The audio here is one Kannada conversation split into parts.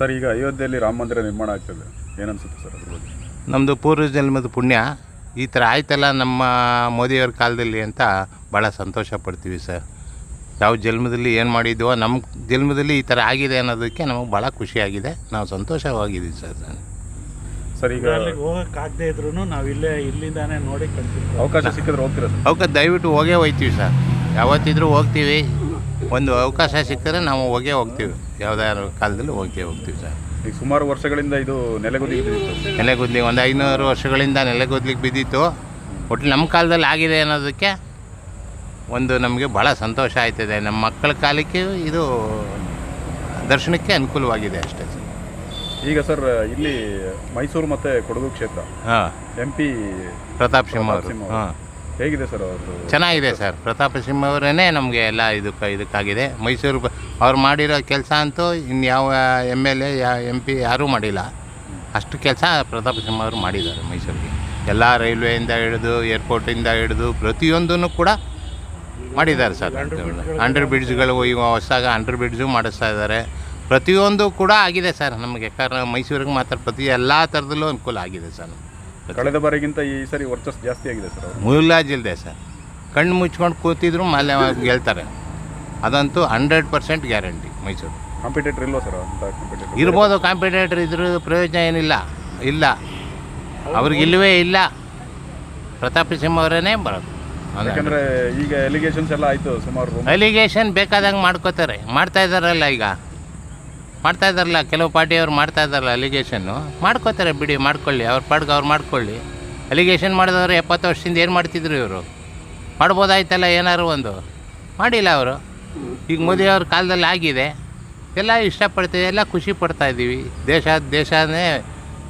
ಸರ್ ಈಗ ಅಯೋಧ್ಯೆಯಲ್ಲಿ ರಾಮ ಮಂದಿರ ನಿರ್ಮಾಣ ಆಗ್ತದೆ. ಏನನ್ಸುತ್ತೆ ಸರ್ ಅದ್ರ ಬಗ್ಗೆ? ನಮ್ಮದು ಪೂರ್ವ ಜನ್ಮದ ಪುಣ್ಯ. ಈ ಥರ ಆಯ್ತಲ್ಲ ನಮ್ಮ ಮೋದಿಯವ್ರ ಕಾಲದಲ್ಲಿ ಅಂತ ಭಾಳ ಸಂತೋಷ ಪಡ್ತೀವಿ ಸರ್. ಯಾವ ಜನ್ಮದಲ್ಲಿ ಏನು ಮಾಡಿದ್ವೋ ನಮ್ಮ ಜನ್ಮದಲ್ಲಿ ಈ ಥರ ಆಗಿದೆ ಅನ್ನೋದಕ್ಕೆ ನಮಗೆ ಭಾಳ ಖುಷಿಯಾಗಿದೆ. ನಾವು ಸಂತೋಷವಾಗಿದ್ದೀವಿ ಸರ್ ಸರ್ ಈಗ ಅಲ್ಲಿಗೆ ಹೋಗೋಕ್ಕಾಗದೇ ಇದ್ರೂ ನಾವು ಇಲ್ಲೇ ಇಲ್ಲಿಂದಾನೇ ನೋಡಿ ಕಳ್ತೀವಿ ಅವಕಾಶ ಸಿಕ್ಕಿದ್ರೆ ಹೋಗ್ತೀರಾ ಸರ್? ಅವಕ್ಕೆ ದಯವಿಟ್ಟು ಹೋಗೇ ಹೋಗ್ತೀವಿ ಸರ್. ಯಾವತ್ತಿದ್ರೂ ಹೋಗ್ತೀವಿ. ಒಂದು ಅವಕಾಶ ಸಿಕ್ಕಿದ್ರೆ ನಾವು ಹೋಗೇ ಹೋಗ್ತೀವಿ. ಯಾವುದಾದ್ರು ಕಾಲದಲ್ಲಿ ಹೋಗ್ತೇ ಹೋಗ್ತೀವಿ ಸರ್. ಈಗ ಸುಮಾರು ವರ್ಷಗಳಿಂದ ಇದು ನೆಲೆಗುದಿಗೆ ಬಿದ್ದಿತ್ತು. ನೆಲೆಗುದ್ಲಿ ಒಂದು ಐನೂರು ವರ್ಷಗಳಿಂದ ನೆಲೆಗುದ್ಲಿಗೆ ಬಿದ್ದಿತ್ತು. ಒಟ್ಟು ನಮ್ಮ ಕಾಲದಲ್ಲಿ ಆಗಿದೆ ಅನ್ನೋದಕ್ಕೆ ಒಂದು ನಮಗೆ ಭಾಳ ಸಂತೋಷ ಆಯ್ತದೆ. ನಮ್ಮ ಮಕ್ಕಳ ಕಾಲಕ್ಕೆ ಇದು ದರ್ಶನಕ್ಕೆ ಅನುಕೂಲವಾಗಿದೆ ಅಷ್ಟೇ ಸರ್. ಈಗ ಸರ್ ಇಲ್ಲಿ ಮೈಸೂರು ಮತ್ತು ಕೊಡಗು ಕ್ಷೇತ್ರ. ಹಾಂ. ಎಂ ಪಿ ಪ್ರತಾಪ್ ಸಿಂಹ ಪ್ರತಾಪ್ ಸಿಂಹ ಅವರು. ಹಾಂ. ಹೇಗಿದೆ ಸರ್ ಚೆನ್ನಾಗಿದೆ ಸರ್. ಪ್ರತಾಪ ಸಿಂಹ ಅವರೇ ನಮಗೆ ಎಲ್ಲ ಇದಕ್ಕೆ, ಇದಕ್ಕಾಗಿದೆ. ಮೈಸೂರು ಅವ್ರು ಮಾಡಿರೋ ಕೆಲಸ ಅಂತೂ ಇನ್ನು ಯಾವ M L A M P ಯಾರೂ ಮಾಡಿಲ್ಲ. ಅಷ್ಟು ಕೆಲಸ ಪ್ರತಾಪ ಸಿಂಹ ಅವರು ಮಾಡಿದ್ದಾರೆ ಮೈಸೂರಿಗೆ. ಎಲ್ಲ ರೈಲ್ವೆಯಿಂದ ಹಿಡಿದು, ಏರ್ಪೋರ್ಟಿಂದ ಹಿಡಿದು ಪ್ರತಿಯೊಂದನ್ನು ಕೂಡ ಮಾಡಿದ್ದಾರೆ ಸರ್. ಅಂಡರ್ ಬ್ರಿಡ್ಜ್ಗಳು ಈಗ ಹೊಸದಾಗ ಅಂಡರ್ ಬ್ರಿಡ್ಜು ಮಾಡಿಸ್ತಾ ಇದ್ದಾರೆ. ಪ್ರತಿಯೊಂದು ಕೂಡ ಆಗಿದೆ ಸರ್ ನಮಗೆ. ಕಾರಣ ಮೈಸೂರಿಗೆ ಮಾತ್ರ ಪ್ರತಿ ಎಲ್ಲ ಥರದಲ್ಲೂ ಅನುಕೂಲ ಆಗಿದೆ ಸರ್ ಕಳೆದ ಬಾರಿಗಿಂತ ಈ ಸರಿ ವರ್ಚಸ್ ಜಾಸ್ತಿ ಆಗಿದೆ ಸರ್ ಅವರು. ಮುಲಾಜಿಲ್ದೆ ಸರ್. ಕಣ್ಣು ಮುಚ್ಕೊಂಡು ಕೂತಿದ್ರು ಮಾಲ್ಯ ಗೆಲ್ತಾರೆ. ಅದಂತೂ hundred percent guarantee Mysuru. Competitor ಇಲ್ವಾ ಸರ್ ಅಂತ ಕಾಂಪಿಟೇಟರ್ ಇರ್ಬೋದು ಕಾಂಪಿಟೇಟರ್ ಇದ್ರ ಪ್ರಯೋಜನ ಏನಿಲ್ಲ. ಇಲ್ಲ. ಅವ್ರಿಗೆ ಇಲ್ಲವೇ ಇಲ್ಲ. ಪ್ರತಾಪ ಸಿಂಹ ಅವರೇನೇ ಬರೋದು. ಯಾಕಂದ್ರೆ ಈಗ ಎಲಿಗೇಷನ್ಸ್ ಎಲ್ಲ ಆಯ್ತು ಸುಮಾರು. ಎಲಿಗೇಷನ್ ಅಲಿಗೇಷನ್ ಬೇಕಾದಂಗೆ ಮಾಡ್ಕೋತಾರೆ. ಮಾಡ್ತಾ ಇದ್ದಾರಲ್ಲ ಈಗ. ಮಾಡ್ತಾ ಇದ್ದಾರಲ್ಲ ಕೆಲವು ಪಾರ್ಟಿಯವ್ರು ಮಾಡ್ತಾ ಇದ್ದಾರಲ್ಲ ಅಲಿಗೇಷನ್ನು ಮಾಡ್ಕೋತಾರೆ ಬಿಡಿ ಮಾಡ್ಕೊಳ್ಳಿ ಅವ್ರ ಪಾಡ್ಗೆ ಅವ್ರು ಮಾಡ್ಕೊಳ್ಳಿ. ಅಲಿಗೇಷನ್ ಮಾಡಿದವರು ಎಪ್ಪತ್ತು ವರ್ಷದಿಂದ ಏನು ಮಾಡ್ತಿದ್ರು ಇವರು? ಮಾಡ್ಬೋದಾಯ್ತಲ್ಲ ಏನಾದ್ರು ಒಂದು? ಮಾಡಿಲ್ಲ ಅವರು. ಈಗ ಮೋದಿಯವ್ರ ಕಾಲದಲ್ಲಿ ಆಗಿದೆ. ಎಲ್ಲ ಇಷ್ಟಪಡ್ತೀವಿ ಎಲ್ಲ ಖುಷಿ ಪಡ್ತಾ ಇದ್ದೀವಿ. ದೇಶ ದೇಶನೇ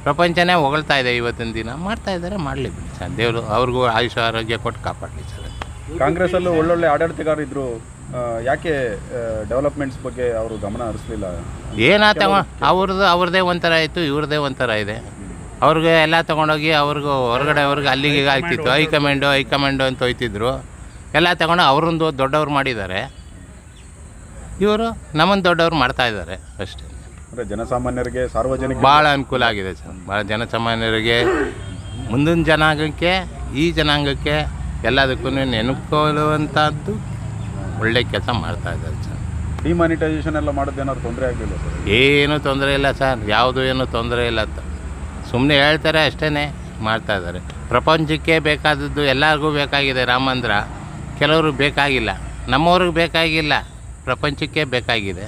ಪ್ರಪಂಚನೇ ಹೊಗಳ್ತಾ ಇದೆ ಇವತ್ತಿನ ದಿನ. ಮಾಡ್ತಾ ಇದ್ದಾರೆ ಮಾಡಲಿ ಸರ್. ದೇವರು ಅವ್ರಿಗೂ ಆಯುಷ ಆರೋಗ್ಯ ಕೊಟ್ಟು ಕಾಪಾಡಲಿ ಸರ್. ಕಾಂಗ್ರೆಸ್ ಅಲ್ಲೂ ಒಳ್ಳೊಳ್ಳೆ ಆಡಳಿತಗಾರ ಇದ್ರು ಆ, ಯಾಕೆ ಡೆವಲಪ್ಮೆಂಟ್ಸ್ ಬಗ್ಗೆ ಅವರು ಗಮನ ಹರಿಸಲಿಲ್ಲ? ಏನ ತಗೊ ಅವ್ರದ್ದು ಅವ್ರದ್ದೇ ಒಂಥರ ಆಯಿತು ಇವ್ರದ್ದೇ ಒಂಥರ ಇದೆ. ಅವ್ರಿಗೆ ಎಲ್ಲ ತೊಗೊಂಡೋಗಿ ಅವ್ರಿಗೂ ಹೊರಗಡೆ ಅವ್ರಿಗೆ ಅಲ್ಲಿಗೆ ಆಗ್ತಿತ್ತು. ಹೈಕಮಾಂಡು ಹೈಕಮಾಂಡು ಅಂತ ಹೋಯ್ತಿದ್ರು. ಎಲ್ಲ ತಗೊಂಡು ಅವ್ರೊಂದು ದೊಡ್ಡವ್ರು ಮಾಡಿದ್ದಾರೆ. ಇವರು ನಮ್ಮನ್ನು ದೊಡ್ಡವ್ರು ಮಾಡ್ತಾ ಇದ್ದಾರೆ ಅಷ್ಟೇ. ಅಂದರೆ ಜನಸಾಮಾನ್ಯರಿಗೆ ಸಾರ್ವಜನಿಕ ಭಾಳ ಅನುಕೂಲ ಆಗಿದೆ ಸರ್. ಭಾಳ ಜನಸಾಮಾನ್ಯರಿಗೆ ಮುಂದಿನ ಜನಾಂಗಕ್ಕೆ ಈ ಜನಾಂಗಕ್ಕೆ ಎಲ್ಲದಕ್ಕೂ ನೆನಕೊಳ್ಳುವಂಥದ್ದು ಒಳ್ಳೆ ಕೆಲಸ ಮಾಡ್ತಾ ಇದ್ದಾರೆ ಸರ್. ಡಿಮಾನಿಟೈಸೇಷನ್ ಎಲ್ಲ ಮಾಡೋದೇನಾದ್ರು ತೊಂದರೆ ಆಗಲಿಲ್ಲ ಸರ್? ಏನೂ ತೊಂದರೆ ಇಲ್ಲ ಸರ್. ಯಾವುದು ಏನೂ ತೊಂದರೆ ಇಲ್ಲ ಅಂತ. ಸುಮ್ಮನೆ ಹೇಳ್ತಾರೆ ಅಷ್ಟೇ ಮಾಡ್ತಾ ಇದ್ದಾರೆ. ಪ್ರಪಂಚಕ್ಕೆ ಬೇಕಾದದ್ದು ಎಲ್ಲರಿಗೂ ಬೇಕಾಗಿದೆ ರಾಮ ಮಂದಿರ. ಕೆಲವರು ಬೇಕಾಗಿಲ್ಲ. ನಮ್ಮವ್ರಿಗೆ ಬೇಕಾಗಿಲ್ಲ. ಪ್ರಪಂಚಕ್ಕೆ ಬೇಕಾಗಿದೆ.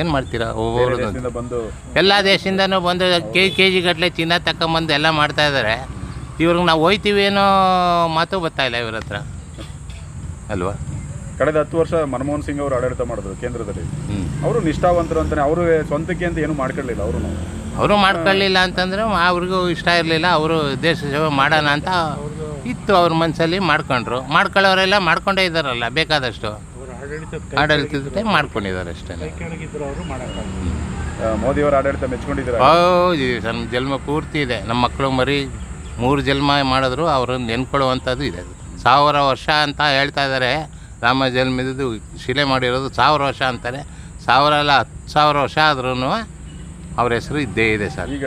ಏನು ಮಾಡ್ತೀರಾ? ಒಬ್ಬೊಬ್ರು ಬಂದು ಎಲ್ಲ ದೇಶದಿಂದನೂ ಬಂದು ಕೆ ಕೆ ಜಿ ಗಟ್ಟಲೆ ಚಿನ್ನ ತಗೊಂಬಂದು ಎಲ್ಲ ಮಾಡ್ತಾ ಇದ್ದಾರೆ. ಇವ್ರಿಗೆ ನಾವು ಹೋಯ್ತೀವಿ ಏನೋ ಮಾತು ಗೊತ್ತಾಯಿಲ್ಲ ಇವ್ರ ಹತ್ರ. ಅಲ್ವಾ? ಕಳೆದ ಹತ್ತು ವರ್ಷ ಮನಮೋಹನ್ ಸಿಂಗ್ ಅವರು ಆಡಳಿತ ಮಾಡಿದ್ರು ಕೇಂದ್ರದಲ್ಲಿ. ಅವರು ನಿಷ್ಠಾವಂತರು ಅಂತಾನೆ ಅವರು ಸ್ವಂತಕ್ಕೆ ಅಂತ ಏನು ಮಾಡ್ಕೊಳ್ಳಿಲ್ಲ ಅವರು ಅವರು ಮಾಡ್ಕೊಳ್ಳಿಲ್ಲ ಅಂತಂದ್ರೆ ಅವ್ರಿಗೂ ಇಷ್ಟ ಇರಲಿಲ್ಲ ಅವರು ದೇಶ ಸೇವೆ ಮಾಡೋಣ ಅಂತ ಇತ್ತು ಅವ್ರ ಮನಸ್ಸಲ್ಲಿ ಮಾಡ್ಕೊಂಡ್ರು. ಮಾಡ್ಕೊಳ್ಳೋರೆಲ್ಲ ಮಾಡ್ಕೊಂಡೇ ಇದ್ದಾರಲ್ಲ ಬೇಕಾದಷ್ಟು. ಆಡಳಿತದ ಟೈಮ್ ಮಾಡ್ಕೊಂಡಿದ್ದಾರೆ ಅಷ್ಟೇ. ಮೋದಿಯವರ ಆಡಳಿತ ಮೆಚ್ಕೊಂಡಿದ್ದಾರೆ? ಹೌದು ನಮ್ಮ ಜನ್ಮ ಪೂರ್ತಿ ಇದೆ. ನಮ್ಮ ಮಕ್ಕಳು ಮರಿ ಮೂರು ಜನ್ಮ ಮಾಡಿದ್ರು ಅವ್ರನ್ನ ನೆನ್ಕೊಳ್ಳುವಂಥದ್ದು ಇದೆ. ಸಾವಿರ ವರ್ಷ ಅಂತ ಹೇಳ್ತಾ ಇದ್ದಾರೆ ರಾಮ ಜನ್ಮದ್ದು ಶಿಲೆ ಮಾಡಿರೋದು ಸಾವಿರ ವರ್ಷ ಅಂತಾರೆ. ಸಾವಿರ ಅಲ್ಲ ಹತ್ತು ಸಾವಿರ ವರ್ಷ ಆದ್ರೂ ಅವ್ರ ಹೆಸರು ಇದ್ದೇ ಇದೆ ಸರ್. ಈಗ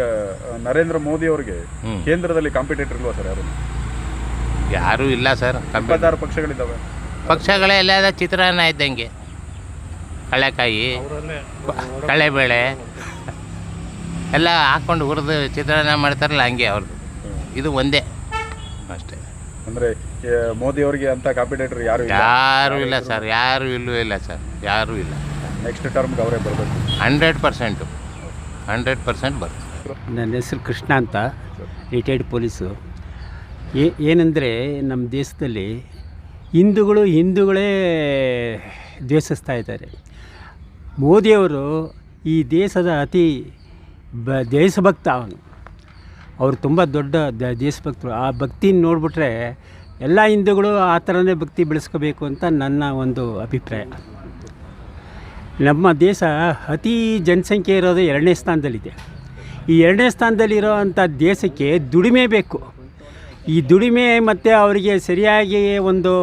ನರೇಂದ್ರ ಮೋದಿ ಅವರಿಗೆ ಕೇಂದ್ರದಲ್ಲಿ ಕಾಂಪಿಟೇಟರ್ ಇಲ್ವಾ ಸರ್ ಯಾರು? ಯಾರೂ ಇಲ್ಲ ಸರ್. ಕಂಪ್ಯೂಟರ್ ಇಪ್ಪತ್ತಾರು ಪಕ್ಷಗಳಿದ್ದಾವೆ. ಪಕ್ಷಗಳೇ ಎಲ್ಲ ಚಿತ್ರಾನ್ನ ಇದ್ದಂಗೆ. ಕಳೆಕಾಯಿ ಕಳೆಬೇಳೆ ಎಲ್ಲ ಹಾಕ್ಕೊಂಡು ಹುರಿದು ಚಿತ್ರಾನ್ನ ಮಾಡ್ತಾರಲ್ಲ ಹಂಗೆ ಅವ್ರದ್ದು. ಇದು ಒಂದೇ. ಅಷ್ಟೇ. ಅಂದ್ರೆ ಮೋದಿ ಅವರಿಗೆ ಅಂತ ಕಾಂಪಿಟೇಟರ್ ಯಾರು ಇಲ್ಲ. ಯಾರೂ ಇಲ್ಲ ಸರ್ ಯಾರು ಇಲ್ಲೂ ಇಲ್ಲ ಸರ್ ಯಾರೂ ಇಲ್ಲ. ನೆಕ್ಸ್ಟ್ ಟರ್ಮ್ಗೆ ಅವರೇ ಬರಬೇಕು. ಹಂಡ್ರೆಡ್ ಪರ್ಸೆಂಟು ಹಂಡ್ರೆಡ್ ಪರ್ಸೆಂಟ್ ಬರುತ್ತೆ ನನ್ನ ಹೆಸರು ಕೃಷ್ಣ ಅಂತ ರಿಟೈರ್ಡ್ ಪೊಲೀಸು. ಏ ಏನಂದರೆ ನಮ್ಮ ದೇಶದಲ್ಲಿ ಹಿಂದೂಗಳು ಹಿಂದೂಗಳೇ ದ್ವೇಷಿಸ್ತಾ ಇದ್ದಾರೆ. ಮೋದಿಯವರು ಈ ದೇಶದ ಅತಿ ಬ ದೇಶಭಕ್ತ ಅವನು. ಅವರು ತುಂಬ ದೊಡ್ಡ ದ ದೇಶಭಕ್ತರು. ಆ ಭಕ್ತಿನ ನೋಡಿಬಿಟ್ರೆ ಎಲ್ಲ ಹಿಂದೂಗಳು ಆ ಥರನೇ ಭಕ್ತಿ ಬೆಳೆಸ್ಕೋಬೇಕು ಅಂತ ನನ್ನ ಒಂದು ಅಭಿಪ್ರಾಯ. ನಮ್ಮ ದೇಶ ಅತಿ ಜನಸಂಖ್ಯೆ ಇರೋದು ಎರಡನೇ ಸ್ಥಾನದಲ್ಲಿದೆ. ಈ ಎರಡನೇ ಸ್ಥಾನದಲ್ಲಿರೋ ಅಂಥ ದೇಶಕ್ಕೆ ದುಡಿಮೆ ಬೇಕು. ಈ ದುಡಿಮೆ ಮತ್ತು ಅವರಿಗೆ ಸರಿಯಾಗಿ ಒಂದು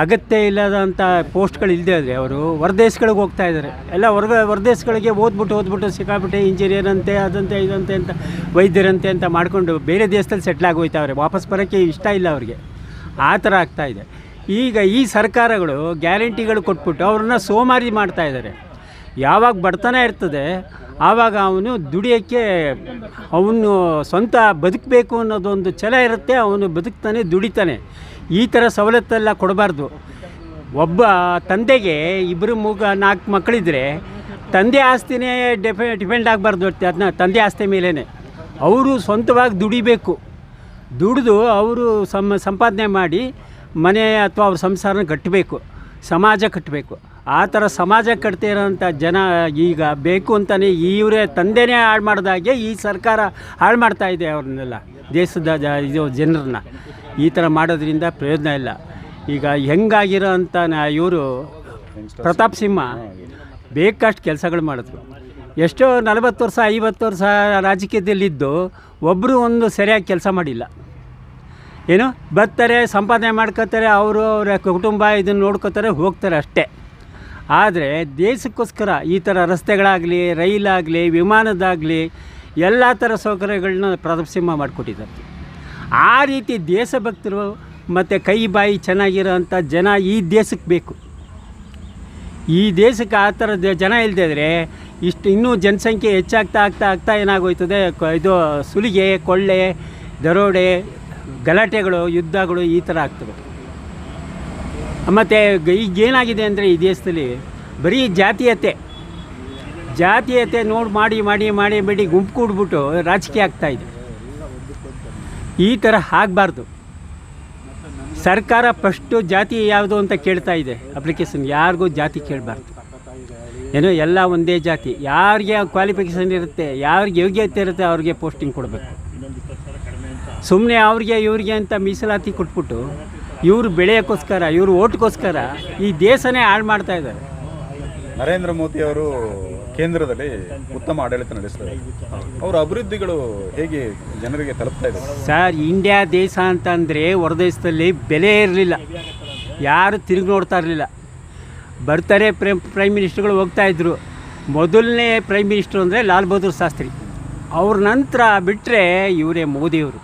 ಅಗತ್ಯ ಇಲ್ಲದಂಥ ಪೋಸ್ಟ್ಗಳು ಇಲ್ಲದೆ ಆದರೆ ಅವರು ಹೊರದೇಶಗಳಿಗೆ ಹೋಗ್ತಾ ಇದ್ದಾರೆ. ಎಲ್ಲ ಹೊರಗ ಹೊರದೇಶಗಳಿಗೆ ಓದ್ಬಿಟ್ಟು ಓದ್ಬಿಟ್ಟು ಸಿಕ್ಕಾಬಿಟ್ಟೆ ಇಂಜಿನಿಯರ್ ಅಂತೆ, ಅದಂತೆ, ಇದಂತೆ ಅಂತ ವೈದ್ಯರಂತೆ ಅಂತ ಮಾಡಿಕೊಂಡು ಬೇರೆ ದೇಶದಲ್ಲಿ ಸೆಟ್ಲ್ ಆಗೋಯ್ತಾವ್ರೆ. ವಾಪಸ್ ಬರೋಕ್ಕೆ ಇಷ್ಟ ಇಲ್ಲ ಅವ್ರಿಗೆ. ಆ ಥರ ಆಗ್ತಾಯಿದೆ ಈಗ ಈ ಸರ್ಕಾರಗಳು ಗ್ಯಾರಂಟಿಗಳು ಕೊಟ್ಬಿಟ್ಟು ಅವ್ರನ್ನ ಸೋಮಾರಿ ಮಾಡ್ತಾ ಇದ್ದಾರೆ. ಯಾವಾಗ ಬಡತನ ಇರ್ತದೆ, ಆವಾಗ ಅವನು ದುಡಿಯೋಕ್ಕೆ ಅವನು ಸ್ವಂತ ಬದುಕಬೇಕು ಅನ್ನೋದೊಂದು ಛಲ ಇರುತ್ತೆ, ಅವನು ಬದುಕ್ತಾನೆ, ದುಡಿತಾನೆ. ಈ ಥರ ಸವಲತ್ತೆಲ್ಲ ಕೊಡಬಾರ್ದು. ಒಬ್ಬ ತಂದೆಗೆ ಇಬ್ಬರು ಮೂಗ ನಾಲ್ಕು ಮಕ್ಕಳಿದ್ರೆ ತಂದೆ ಆಸ್ತಿನೇ ಡೆಫೆ ಡಿಪೆಂಡ್ ಆಗಬಾರ್ದು ಅದನ್ನ ತಂದೆ ಆಸ್ತಿ ಮೇಲೇ ಅವರು ಸ್ವಂತವಾಗಿ ದುಡಿಬೇಕು. ದುಡಿದು ಅವರು ಸಮ ಸಂಪಾದನೆ ಮಾಡಿ ಮನೆ ಅಥವಾ ಅವ್ರ ಸಂಸಾರನ ಕಟ್ಟಬೇಕು ಸಮಾಜ ಕಟ್ಟಬೇಕು ಆ ಥರ ಸಮಾಜ ಕಟ್ತಿರೋಂಥ ಜನ ಈಗ ಬೇಕು ಅಂತಲೇ ಇವರೇ ತಂದೆನೇ ಹಾಳು ಮಾಡಿದಾಗೆ ಈ ಸರ್ಕಾರ ಹಾಳು ಇದೆ ಅವ್ರನ್ನೆಲ್ಲ, ದೇಶದ ಇದು ಜನರನ್ನ. ಈ ಥರ ಮಾಡೋದ್ರಿಂದ ಪ್ರಯೋಜನ ಇಲ್ಲ. ಈಗ ಹೆಂಗಾಗಿರೋ ಅಂತ ಇವರು ಪ್ರತಾಪ್ ಸಿಂಹ ಬೇಕಷ್ಟು ಕೆಲಸಗಳು ಮಾಡಿದ್ರು. ಎಷ್ಟೋ ನಲವತ್ತು ವರ್ಷ, ಐವತ್ತು ವರ್ಷ ರಾಜಕೀಯದಲ್ಲಿದ್ದು ಒಬ್ಬರು ಒಂದು ಸರಿಯಾಗಿ ಕೆಲಸ ಮಾಡಿಲ್ಲ. ಏನು? ಬರ್ತಾರೆ, ಸಂಪಾದನೆ ಮಾಡ್ಕೋತಾರೆ, ಅವರು ಅವರ ಕುಟುಂಬ ಇದನ್ನು ನೋಡ್ಕೋತಾರೆ, ಹೋಗ್ತಾರೆ ಅಷ್ಟೇ. ಆದರೆ ದೇಶಕ್ಕೋಸ್ಕರ ಈ ಥರ ರಸ್ತೆಗಳಾಗಲಿ, ರೈಲಾಗಲಿ, ವಿಮಾನದಾಗಲಿ, ಎಲ್ಲ ಥರ ಸೌಕರ್ಯಗಳನ್ನ ಸಿಂಹ ಮಾಡಿಕೊಟ್ಟಿದ್ದಾರೆ. ಆ ರೀತಿ ದೇಶಭಕ್ತರು ಮತ್ತು ಕೈ ಬಾಯಿ ಚೆನ್ನಾಗಿರೋ ಅಂಥ ಜನ ಈ ದೇಶಕ್ಕೆ ಬೇಕು. ಈ ದೇಶಕ್ಕೆ ಆ ಥರದ ಜನ ಇಲ್ಲದಿದ್ರೆ ಇಷ್ಟು ಇನ್ನೂ ಜನಸಂಖ್ಯೆ ಹೆಚ್ಚಾಗ್ತಾ ಆಗ್ತಾ ಆಗ್ತಾ ಏನಾಗೋಯ್ತದೆ? ಇದು ಸುಲಿಗೆ, ಕೊಳ್ಳೆ, ದರೋಡೆ, ಗಲಾಟೆಗಳು, ಯುದ್ಧಗಳು ಈ ಥರ ಆಗ್ತವೆ. ಮತ್ತು ಈಗೇನಾಗಿದೆ ಅಂದರೆ ಈ ದೇಶದಲ್ಲಿ ಬರೀ ಜಾತೀಯತೆ. ಜಾತೀಯತೆ ನೋಡಿ, ಮಾಡಿ ಮಾಡಿ ಮಾಡಿ ಬಿಡಿ ಗುಂಪು ಕೂಡ್ಬಿಟ್ಟು ರಾಜಕೀಯ ಆಗ್ತಾಯಿದೆ ಈ ಥರ ಆಗಬಾರ್ದು. ಸರ್ಕಾರ ಫಸ್ಟು ಜಾತಿ ಯಾವುದು ಅಂತ ಕೇಳ್ತಾ ಇದೆ. ಅಪ್ಲಿಕೇಶನ್ ಯಾರಿಗೂ ಜಾತಿ ಕೇಳಬಾರ್ದು. ಏನೋ ಎಲ್ಲ ಒಂದೇ ಜಾತಿ. ಯಾರಿಗೆ ಕ್ವಾಲಿಫಿಕೇಷನ್ ಇರುತ್ತೆ, ಯಾರಿಗೆ ಯೋಗ್ಯತೆ ಇರುತ್ತೆ ಅವ್ರಿಗೆ ಪೋಸ್ಟಿಂಗ್ ಕೊಡಬೇಕು. ಸುಮ್ಮನೆ ಅವ್ರಿಗೆ, ಇವ್ರಿಗೆ ಅಂತ ಮೀಸಲಾತಿ ಕೊಟ್ಬಿಟ್ಟು ಇವರು ಬೆಳೆಯೋಕ್ಕೋಸ್ಕರ, ಇವರು ಓಟ್ಗೋಸ್ಕರ ಈ ದೇಶನೇ ಹಾಳು ಮಾಡ್ತಾ ಇದ್ದಾರೆ. ನರೇಂದ್ರ ಮೋದಿ ಅವರು ಕೇಂದ್ರದಲ್ಲಿ ಉತ್ತಮ ಆಡಳಿತ ನಡೆಸ್ತಾರೆ. ಅವರ ಅಭಿವೃದ್ಧಿಗಳು ಹೇಗೆ ಜನರಿಗೆ ತಲುಪ್ತಾ ಇದೆ? ಸರ್, ಇಂಡಿಯಾ ದೇಶ ಅಂತಂದರೆ ಹೊರದೇಶದಲ್ಲಿ ಬೆಲೆ ಇರಲಿಲ್ಲ. ಯಾರು ತಿರುಗಿ ನೋಡ್ತಾ ಇರಲಿಲ್ಲ. ಬರ್ತಾರೆ ಪ್ರೈಮ್ ಪ್ರೈಮ್ ಮಿನಿಸ್ಟರ್ಗಳು ಹೋಗ್ತಾ ಇದ್ರು. ಮೊದಲನೇ ಪ್ರೈಮ್ ಮಿನಿಸ್ಟ್ರು ಅಂದರೆ ಲಾಲ್ ಬಹದ್ದೂರ್ ಶಾಸ್ತ್ರಿ. ಅವ್ರ ನಂತರ ಬಿಟ್ಟರೆ ಇವರೇ ಮೋದಿಯವರು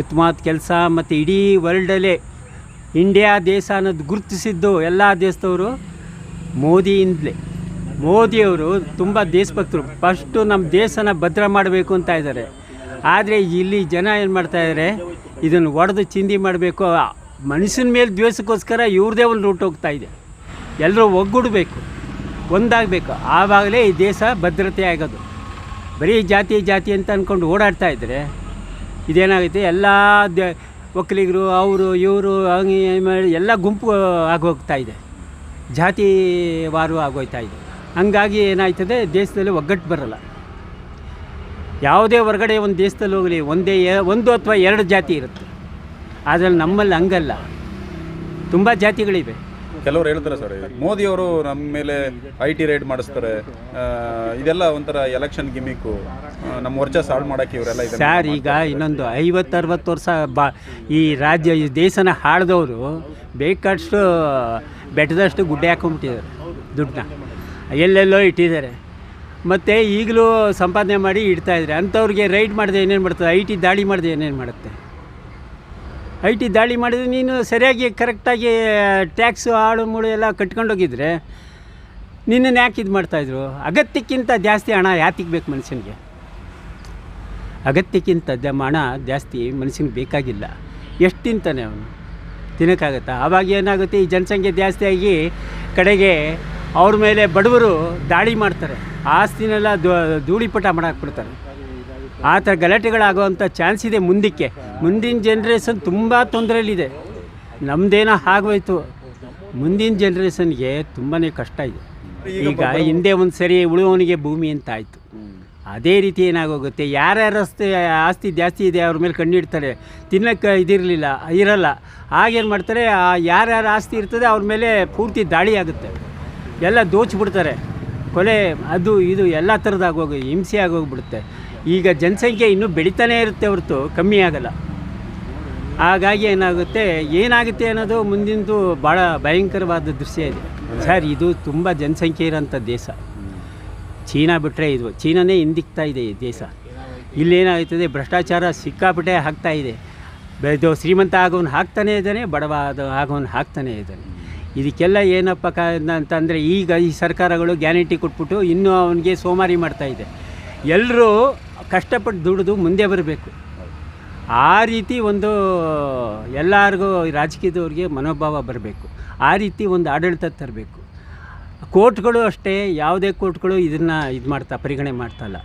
ಉತ್ತಮ ಕೆಲಸ ಮತ್ತು ಇಡೀ ವರ್ಲ್ಡಲ್ಲೇ ಇಂಡಿಯಾ ದೇಶ ಅನ್ನೋದು ಗುರುತಿಸಿದ್ದು ಎಲ್ಲ ದೇಶದವರು ಮೋದಿಯಿಂದಲೇ. ಮೋದಿಯವರು ತುಂಬ ದೇಶಭಕ್ತರು. ಫಸ್ಟು ನಮ್ಮ ದೇಶನ ಭದ್ರ ಮಾಡಬೇಕು ಅಂತ ಇದ್ದಾರೆ. ಆದರೆ ಇಲ್ಲಿ ಜನ ಏನು ಮಾಡ್ತಾ ಇದ್ದಾರೆ ಇದನ್ನು ಒಡೆದು ಚಿಂದಿ ಮಾಡಬೇಕು. ಮನುಷ್ಯನ ಮೇಲೆ ದ್ವೇಷಕ್ಕೋಸ್ಕರ ಇವ್ರದೇ ಒಂದು ರೂಟ್ ಹೋಗ್ತಾ ಇದೆ. ಎಲ್ಲರೂ ಒಗ್ಗೂಡಬೇಕು. ಒಂದಾಗಬೇಕು. ಆವಾಗಲೇ ಈ ದೇಶ ಭದ್ರತೆ ಆಗೋದು. ಬರೀ ಜಾತಿ ಜಾತಿ ಅಂತ ಅಂದ್ಕೊಂಡು ಓಡಾಡ್ತಾ ಇದ್ದರೆ ಇದೇನಾಗುತ್ತೆ? ಎಲ್ಲ ಒಕ್ಕಲಿಗರು, ಅವರು, ಇವರು ಹಂಗೆ, ಎಲ್ಲ ಗುಂಪು ಆಗೋಗ್ತಾ ಇದೆ. ಜಾತಿ ವಾರು ಆಗೋಯ್ತಾ ಇದೆ. ಹಂಗಾಗಿ ಏನಾಯ್ತದೆ ದೇಶದಲ್ಲಿ ಒಗ್ಗಟ್ಟು ಬರಲ್ಲ. ಯಾವುದೇ ಹೊರಗಡೆ ಒಂದು ದೇಶದಲ್ಲಿ ಹೋಗಲಿ ಒಂದೇ ಒಂದು ಅಥವಾ ಎರಡು ಜಾತಿ ಇರುತ್ತೆ. ಆದರೆ ನಮ್ಮಲ್ಲಿ ಹಂಗಲ್ಲ. ತುಂಬ ಜಾತಿಗಳಿವೆ. ಕೆಲವರು ಹೇಳ್ತಾರೆ ಸರ್ ಮೋದಿಯವರು ನಮ್ಮ ಮೇಲೆ ಐ ಟಿ ರೈಡ್ ಮಾಡಿಸ್ತಾರೆ. ಇದೆಲ್ಲ ಒಂಥರ ಎಲೆಕ್ಷನ್ ಗಿಮಿಕ್ಕು ನಮ್ಮ ವರ್ಚಸ್ ಸಾಲ್ವ್ ಮಾಡೋಕ್ಕೆ ಇವರೆಲ್ಲ ಸರ್ ಈಗ ಇನ್ನೊಂದು ಐವತ್ತು ಅರವತ್ತು ವರ್ಷ ಬಾ ಈ ರಾಜ್ಯ ಈ ದೇಶನ ಹಾಳ್ದವರು ಬೇಕಷ್ಟು ಬೆಟ್ಟದಷ್ಟು ಗುಡ್ಡೆ ಹಾಕೊಂಡ್ಬಿಟ್ಟಿದ್ದಾರೆ ದುಡ್ಡನ್ನ. ಎಲ್ಲೆಲ್ಲೋ ಇಟ್ಟಿದ್ದಾರೆ. ಮತ್ತು ಈಗಲೂ ಸಂಪಾದನೆ ಮಾಡಿ ಇಡ್ತಾ ಇದ್ದಾರೆ. ಅಂಥವ್ರಿಗೆ ರೈಡ್ ಮಾಡಿದೆ ಏನೇನು ಮಾಡ್ತದೆ ಐ ಟಿ ದಾಳಿ ಮಾಡಿದೆ ಏನೇನು ಮಾಡುತ್ತೆ? ಐ ಟಿ ದಾಳಿ ಮಾಡಿದ್ರೆ ನೀನು ಸರಿಯಾಗಿ ಕರೆಕ್ಟಾಗಿ ಟ್ಯಾಕ್ಸು ಆಳು ಮೂಳು ಎಲ್ಲ ಕಟ್ಕೊಂಡೋಗಿದ್ರೆ ನಿನ್ನನ್ನು ಯಾಕೆ ಇದು ಮಾಡ್ತಾಯಿದ್ರು ಅಗತ್ಯಕ್ಕಿಂತ ಜಾಸ್ತಿ ಹಣ ಯಾತಿಗೆ ಬೇಕು ಮನುಷ್ಯನಿಗೆ? ಅಗತ್ಯಕ್ಕಿಂತ ಹಣ ಜಾಸ್ತಿ ಮನುಷ್ಯನಿಗೆ ಬೇಕಾಗಿಲ್ಲ. ಎಷ್ಟು ತಿಂತಾನೆ ಅವನು? ತಿನ್ನೋಕ್ಕಾಗತ್ತಾ? ಆವಾಗ ಏನಾಗುತ್ತೆ? ಈ ಜನಸಂಖ್ಯೆ ಜಾಸ್ತಿಯಾಗಿ ಕಡೆಗೆ ಅವ್ರ ಮೇಲೆ ಬಡವರು ದಾಳಿ ಮಾಡ್ತಾರೆ. ಆಸ್ತಿನೆಲ್ಲ ಧೂಳಿಪಟ ಮಾಡಾಕ್ಬಿಡ್ತಾರೆ ಆ ಥರ ಗಲಾಟೆಗಳಾಗುವಂಥ ಚಾನ್ಸ್ ಇದೆ ಮುಂದಕ್ಕೆ. ಮುಂದಿನ ಜನ್ರೇಷನ್ ತುಂಬ ತೊಂದರೆಯಲ್ಲಿದೆ. ನಮ್ಮದೇನೋ ಆಗೋಯ್ತು ಮುಂದಿನ ಜನ್ರೇಷನ್ಗೆ ತುಂಬಾ ಕಷ್ಟ ಇದೆ. ಈಗ ಹಿಂದೆ ಒಂದು ಸರಿ ಉಳುವವನಿಗೆ ಭೂಮಿ ಅಂತ ಆಯಿತು. ಅದೇ ರೀತಿ ಏನಾಗೋಗುತ್ತೆ? ಯಾರ್ಯಾರ ಆಸ್ತಿ ಆಸ್ತಿ ಜಾಸ್ತಿ ಇದೆ, ಅವ್ರ ಮೇಲೆ ಕಣ್ಣಿಡ್ತಾರೆ. ತಿನ್ನಕ್ಕೆ ಇದಿರಲಿಲ್ಲ, ಇರಲ್ಲ. ಆಗೇನು ಮಾಡ್ತಾರೆ? ಯಾರ್ಯಾರ ಆಸ್ತಿ ಇರ್ತದೆ, ಅವ್ರ ಮೇಲೆ ಪೂರ್ತಿ ದಾಳಿ ಆಗುತ್ತೆ. ಎಲ್ಲ ದೋಚ್ಬಿಡ್ತಾರೆ. ಕೊಲೆ ಅದು ಇದು ಎಲ್ಲ ಥರದಾಗೋಗಿ ಹಿಂಸೆ ಆಗೋಗ್ಬಿಡುತ್ತೆ. ಈಗ ಜನಸಂಖ್ಯೆ ಇನ್ನೂ ಬೆಳೀತಾನೇ ಇರುತ್ತೆ ಹೊರತು, ಕಮ್ಮಿ ಆಗಲ್ಲ. ಹಾಗಾಗಿ ಏನಾಗುತ್ತೆ ಏನಾಗುತ್ತೆ ಅನ್ನೋದು ಮುಂದಿನದು ಭಾಳ ಭಯಂಕರವಾದ ದೃಶ್ಯ ಇದೆ. ಸರ್, ಇದು ತುಂಬ ಜನಸಂಖ್ಯೆ ಇರೋಂಥ ದೇಶ. ಚೀನಾ ಬಿಟ್ಟರೆ ಇದು, ಚೀನಾನೇ ಹಿಂದಿಕ್ತಾ ಇದೆ ಈ ದೇಶ. ಇಲ್ಲೇನಾಗ್ತದೆ, ಭ್ರಷ್ಟಾಚಾರ ಸಿಕ್ಕಾಪಟ್ಟೆ ಆಗ್ತಾ ಇದೆ. ಇದು ಶ್ರೀಮಂತ ಆಗೋನು ಹಾಕ್ತಾನೇ ಇದ್ದಾನೆ ಬಡವ ಆದ ಆಗೋನು ಹಾಕ್ತಾನೇ ಇದ್ದಾನೆ. ಇದಕ್ಕೆಲ್ಲ ಏನಪ್ಪ ಕ ಅಂತಂದರೆ ಈಗ ಈ ಸರ್ಕಾರಗಳು ಗ್ಯಾರಂಟಿ ಕೊಟ್ಬಿಟ್ಟು ಇನ್ನೂ ಅವನಿಗೆ ಸೋಮಾರಿ ಮಾಡ್ತಾಯಿದೆ ಎಲ್ಲರೂ ಕಷ್ಟಪಟ್ಟು ದುಡಿದು ಮುಂದೆ ಬರಬೇಕು. ಆ ರೀತಿ ಒಂದು ಎಲ್ಲರಿಗೂ ರಾಜಕೀಯದವ್ರಿಗೆ ಮನೋಭಾವ ಬರಬೇಕು. ಆ ರೀತಿ ಒಂದು ಆಡಳಿತ ತರಬೇಕು. ಕೋರ್ಟ್ಗಳು ಅಷ್ಟೇ, ಯಾವುದೇ ಕೋರ್ಟ್ಗಳು ಇದನ್ನು ಇದು ಮಾಡ್ತಾ ಪರಿಗಣನೆ ಮಾಡ್ತಾಯಿಲ್ಲ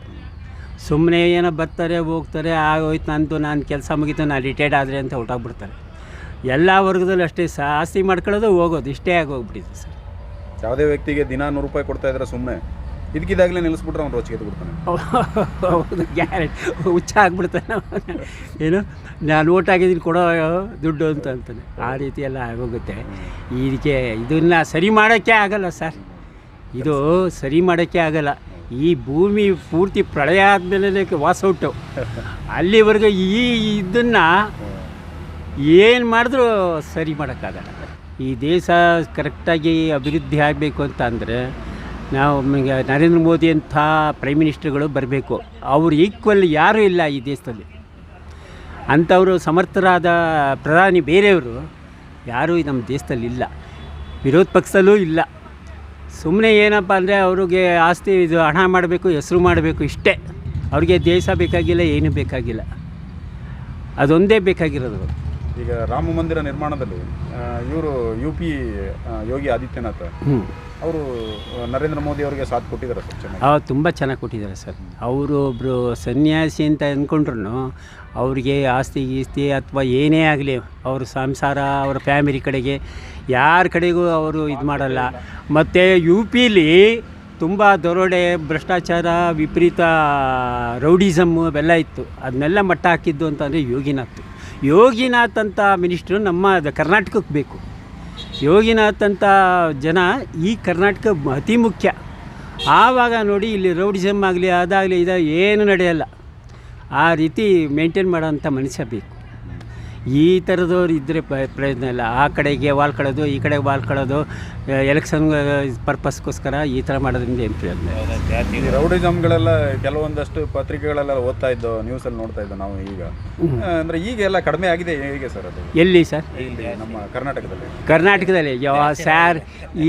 ಸುಮ್ಮನೆ ಏನೋ ಬರ್ತಾರೆ, ಹೋಗ್ತಾರೆ, ಆಗೋಯ್ತು, ನಂದು, ನಾನು ಕೆಲಸ ಮುಗೀತು, ನಾನು ರಿಟೈರ್ಡ್ ಆದರೆ ಅಂತ ಹೊರ್ಟೋಗ್ಬಿಡ್ತಾರೆ. ಎಲ್ಲ ವರ್ಗದಲ್ಲೂ ಅಷ್ಟೇ ಆಸ್ತಿ ಮಾಡ್ಕೊಳ್ಳೋದು ಹೋಗೋದು ಇಷ್ಟೇ ಆಗೋಗ್ಬಿಟ್ಟಿದೆ ಸರ್. ಯಾವುದೇ ವ್ಯಕ್ತಿಗೆ ದಿನ ನೂರು ರೂಪಾಯಿ ಕೊಡ್ತಾ ಇದ್ರೆ ಸುಮ್ಮನೆ ಇದಕ್ಕಿದಾಗಲೇ ನಿಲ್ಲಿಸ್ಬಿಟ್ರೆ ಅವ್ನು ರೋಚಿಗೆ ಬಿಡ್ತಾನೆ ಹೌದು ಗ್ಯಾರಂಟಿ. ಹುಚ್ಚ ಆಗ್ಬಿಡ್ತಾನೆ ಏನು ನಾನು ಓಟ್ ಆಗಿದ್ದೀನಿ ಕೊಡೋ ದುಡ್ಡು ಅಂತ ಅಂತಾನೆ. ಆ ರೀತಿ ಎಲ್ಲ ಆಗೋಗುತ್ತೆ. ಇದಕ್ಕೆ ಇದನ್ನು ಸರಿ ಮಾಡೋಕ್ಕೆ ಆಗಲ್ಲ ಸರ್. ಇದು ಸರಿ ಮಾಡೋಕ್ಕೆ ಆಗಲ್ಲ. ಈ ಭೂಮಿ ಪೂರ್ತಿ ಪ್ರಳಯ ಆದಮೇಲೆ ವಾಸೌಟು ಅಲ್ಲಿವರೆಗೂ ಈ ಇದನ್ನು ಏನು ಮಾಡಿದ್ರೂ ಸರಿ ಮಾಡೋಕ್ಕಾಗಲ್ಲ. ಈ ದೇಶ ಕರೆಕ್ಟಾಗಿ ಅಭಿವೃದ್ಧಿ ಆಗಬೇಕು ಅಂತ ಅಂದರೆ ನಾವು ನರೇಂದ್ರ ಮೋದಿ ಅಂಥ ಪ್ರೈಮ್ ಮಿನಿಸ್ಟರ್ಗಳು ಬರಬೇಕು. ಅವ್ರು ಈಕ್ವಲ್ ಯಾರೂ ಇಲ್ಲ ಈ ದೇಶದಲ್ಲಿ. ಅಂಥವರು ಸಮರ್ಥರಾದ ಪ್ರಧಾನಿ ಬೇರೆಯವರು ಯಾರೂ ನಮ್ಮ ದೇಶದಲ್ಲಿ ಇಲ್ಲ. ವಿರೋಧ ಪಕ್ಷದಲ್ಲೂ ಇಲ್ಲ. ಸುಮ್ಮನೆ ಏನಪ್ಪ ಅಂದರೆ ಅವ್ರಿಗೆ ಆಸ್ತಿ ಇದು ಹಣ ಮಾಡಬೇಕು, ಹೆಸರು ಮಾಡಬೇಕು ಇಷ್ಟೇ. ಅವ್ರಿಗೆ ದೇಶ ಬೇಕಾಗಿಲ್ಲ, ಏನೂ ಬೇಕಾಗಿಲ್ಲ. ಅದೊಂದೇ ಬೇಕಾಗಿರೋದು. ಈಗ ರಾಮ ಮಂದಿರ ನಿರ್ಮಾಣದಲ್ಲಿ ಇವರು ಯು ಪಿ ಯೋಗಿ ಆದಿತ್ಯನಾಥ್ ಹ್ಞೂ ಅವರು ನರೇಂದ್ರ ಮೋದಿ ಅವರಿಗೆ ಸಾಥ್ ಕೊಟ್ಟಿದ್ದಾರೆ ಸರ್ ಚೆನ್ನಾಗಿ. ತುಂಬ ಚೆನ್ನಾಗಿ ಕೊಟ್ಟಿದ್ದಾರೆ ಸರ್. ಅವರು ಒಬ್ಬರು ಸನ್ಯಾಸಿ ಅಂತ ಅಂದ್ಕೊಂಡ್ರು ಅವರಿಗೆ ಆಸ್ತಿ ಗೀಸ್ತಿ ಅಥವಾ ಏನೇ ಆಗಲಿ ಅವ್ರ ಸಂಸಾರ ಅವ್ರ ಫ್ಯಾಮಿಲಿ ಕಡೆಗೆ ಯಾರ ಕಡೆಗೂ ಅವರು ಇದು ಮಾಡಲ್ಲ. ಮತ್ತು ಯು ಪಿಲಿ ತುಂಬ ದರೋಡೆ ಭ್ರಷ್ಟಾಚಾರ ವಿಪರೀತ ರೌಡಿಸಮ್ಮು ಅವೆಲ್ಲ ಇತ್ತು. ಅದನ್ನೆಲ್ಲ ಮಟ್ಟ ಹಾಕಿದ್ದು ಅಂತಂದರೆ ಯೋಗಿನಾಥ್. ಯೋಗಿನಾಥ್ ಅಂತ ಮಿನಿಸ್ಟ್ರು ನಮ್ಮ ಕರ್ನಾಟಕಕ್ಕೆ ಬೇಕು. ಯೋಗಿನಾಥ್ ಜನ ಈ ಕರ್ನಾಟಕ ಅತಿ ಮುಖ್ಯ. ಆವಾಗ ನೋಡಿ ಇಲ್ಲಿ ರೌಡಿಸಮ್ ಆಗಲಿ ಅದಾಗಲಿ ಇದು ಏನು ನಡೆಯಲ್ಲ. ಆ ರೀತಿ ಮೇಂಟೈನ್ ಮಾಡೋಂಥ ಮನುಷ್ಯ ಬೇಕು. ಈ ಥರದವ್ರು ಇದ್ದರೆ ಪ್ರಯತ್ನ ಇಲ್ಲ. ಆ ಕಡೆಗೆ ವಾಲ್ಕೊಳ್ಳೋದು ಈ ಕಡೆಗೆ ವಾಲ್ಕೊಳ್ಳೋದು ಎಲೆಕ್ಷನ್ ಪರ್ಪಸ್ಗೋಸ್ಕರ ಈ ಥರ ಮಾಡೋದ್ರಿಂದ ಏನು ಪ್ರಯೋಜನ. ಈ ರೌಡಿಸಮ್ಗಳೆಲ್ಲ ಕೆಲವೊಂದಷ್ಟು ಪತ್ರಿಕೆಗಳೆಲ್ಲ ಓದ್ತಾ ಇದ್ದೋ ನ್ಯೂಸಲ್ಲಿ ನೋಡ್ತಾ ಇದ್ದೋ ನಾವು ಈಗ. ಅಂದರೆ ಅಂದ್ರೆ ಈಗ ಎಲ್ಲ ಕಡಿಮೆ ಆಗಿದೆ ಹೇಗೆ ಸರ್ ಅದು? ಎಲ್ಲಿ ಸರ್? ಇಲ್ಲಿ ನಮ್ಮ ಕರ್ನಾಟಕದಲ್ಲಿ. ಕರ್ನಾಟಕದಲ್ಲಿ? ಯಾವ ಸ್ಯಾರ್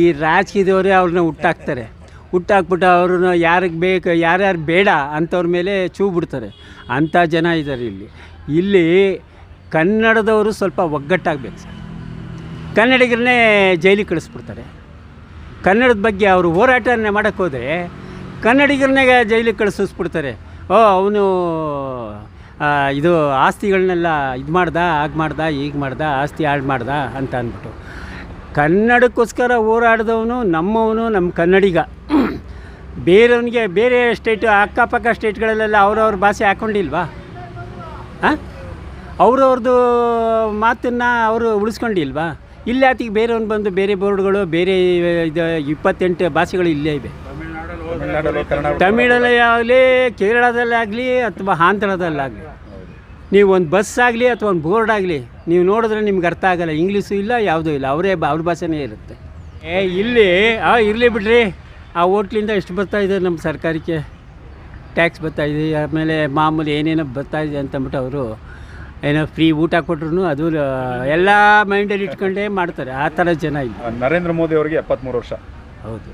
ಈ ರಾಜಕೀಯದವರೇ ಅವ್ರನ್ನ ಹುಟ್ಟಾಕ್ತಾರೆ. ಹುಟ್ಟಾಕ್ಬಿಟ್ಟು ಅವ್ರನ್ನ ಯಾರಿಗೆ ಬೇಕು ಯಾರ್ಯಾರು ಬೇಡ ಅಂಥವ್ರ ಮೇಲೆ ಚೂ ಬಿಡ್ತಾರೆ. ಅಂಥ ಜನ ಇದ್ದಾರೆ ಇಲ್ಲಿ. ಇಲ್ಲಿ ಕನ್ನಡದವರು ಸ್ವಲ್ಪ ಒಗ್ಗಟ್ಟಾಗಬೇಕು ಸರ್. ಕನ್ನಡಿಗರನ್ನೇ ಜೈಲಿಗೆ ಕಳಿಸ್ಬಿಡ್ತಾರೆ. ಕನ್ನಡದ ಬಗ್ಗೆ ಅವರು ಹೋರಾಟನೇ ಮಾಡೋಕ್ಕೆ ಹೋದರೆ ಕನ್ನಡಿಗರನ್ನೇ ಜೈಲಿಗೆ ಕಳಿಸಿಸ್ಬಿಡ್ತಾರೆ ಓ, ಅವನು ಇದು ಆಸ್ತಿಗಳನ್ನೆಲ್ಲ ಇದು ಮಾಡ್ದ ಆಗ ಮಾಡ್ದ ಈಗ ಮಾಡ್ದ, ಆಸ್ತಿ ಹಾಳು ಮಾಡ್ದ ಅಂತ ಅಂದ್ಬಿಟ್ಟು. ಕನ್ನಡಕ್ಕೋಸ್ಕರ ಹೋರಾಡಿದವನು ನಮ್ಮವನು ನಮ್ಮ ಕನ್ನಡಿಗ. ಬೇರೆಯವನಿಗೆ ಬೇರೆ ಸ್ಟೇಟ್ ಅಕ್ಕಪಕ್ಕ ಸ್ಟೇಟ್ಗಳಲ್ಲೆಲ್ಲ ಅವ್ರವ್ರ ಭಾಷೆ ಹಾಕ್ಕೊಂಡಿಲ್ವಾ ಹಾಂ ಅವ್ರವ್ರದ್ದು ಮಾತನ್ನು ಅವರು ಉಳಿಸ್ಕೊಂಡಿಲ್ವಾ? ಇಲ್ಲಿ ಆತಿಗೆ ಬೇರೆಯವ್ನು ಬಂದು ಬೇರೆ ಬೋರ್ಡ್ಗಳು ಬೇರೆ ಇದು ಇಪ್ಪತ್ತೆಂಟು ಭಾಷೆಗಳು ಇಲ್ಲೇ ಇವೆ. ತಮಿಳಲ್ಲೇ ಆಗಲಿ ಕೇರಳದಲ್ಲೇ ಆಗಲಿ ಅಥವಾ ಆಂಧ್ರದಲ್ಲಾಗಲಿ. ನೀವು ಒಂದು ಬಸ್ ಆಗಲಿ ಅಥವಾ ಒಂದು ಬೋರ್ಡ್ ಆಗಲಿ ನೀವು ನೋಡಿದ್ರೆ ನಿಮ್ಗೆ ಅರ್ಥ ಆಗಲ್ಲ. ಇಂಗ್ಲೀಷು ಇಲ್ಲ ಯಾವುದೂ ಇಲ್ಲ. ಅವರೇ ಬ- ಅವ್ರ ಭಾಷೆನೇ ಇರುತ್ತೆ. ಏ ಇಲ್ಲಿ ಆ ಇರಲಿ ಬಿಡ್ರಿ. ಆ ಹೋಟ್ಲಿಂದ ಎಷ್ಟು ಬರ್ತಾ ಇದೆ ನಮ್ಮ ಸರ್ಕಾರಕ್ಕೆ? ಟ್ಯಾಕ್ಸ್ ಬರ್ತಾ ಇದೆ ಆಮೇಲೆ ಮಾಮೂಲಿ ಏನೇನೋ ಬರ್ತಾ ಇದೆ ಅಂತಂದ್ಬಿಟ್ಟು ಅವರು ಏನೋ ಫ್ರೀ ಊಟ ಕೊಟ್ರು ಅದು ಎಲ್ಲ ಮೈಂಡಲ್ಲಿ ಇಟ್ಕೊಂಡೇ ಮಾಡ್ತಾರೆ ಆ ಥರ ಜನ ಇಲ್ಲ. ನರೇಂದ್ರ ಮೋದಿ ಅವರಿಗೆ ಎಪ್ಪತ್ಮೂರು ವರ್ಷ. ಹೌದು.